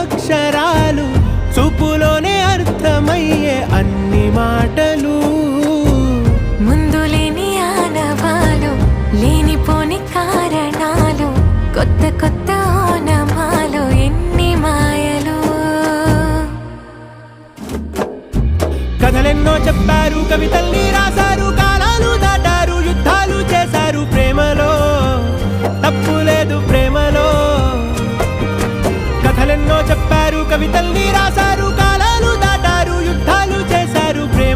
అక్షరాలు చూపులోనే అర్థమయ్యే అన్ని మాటలు. ముందు లేని ఆనవాలు లేనిపోని కారణాలు కొత్త కొత్త ఓనమాలు ఎన్ని మాయలు. కథలెన్నో చెప్పారు కవితలు చెప్పారు కవితల్ని రాశారు.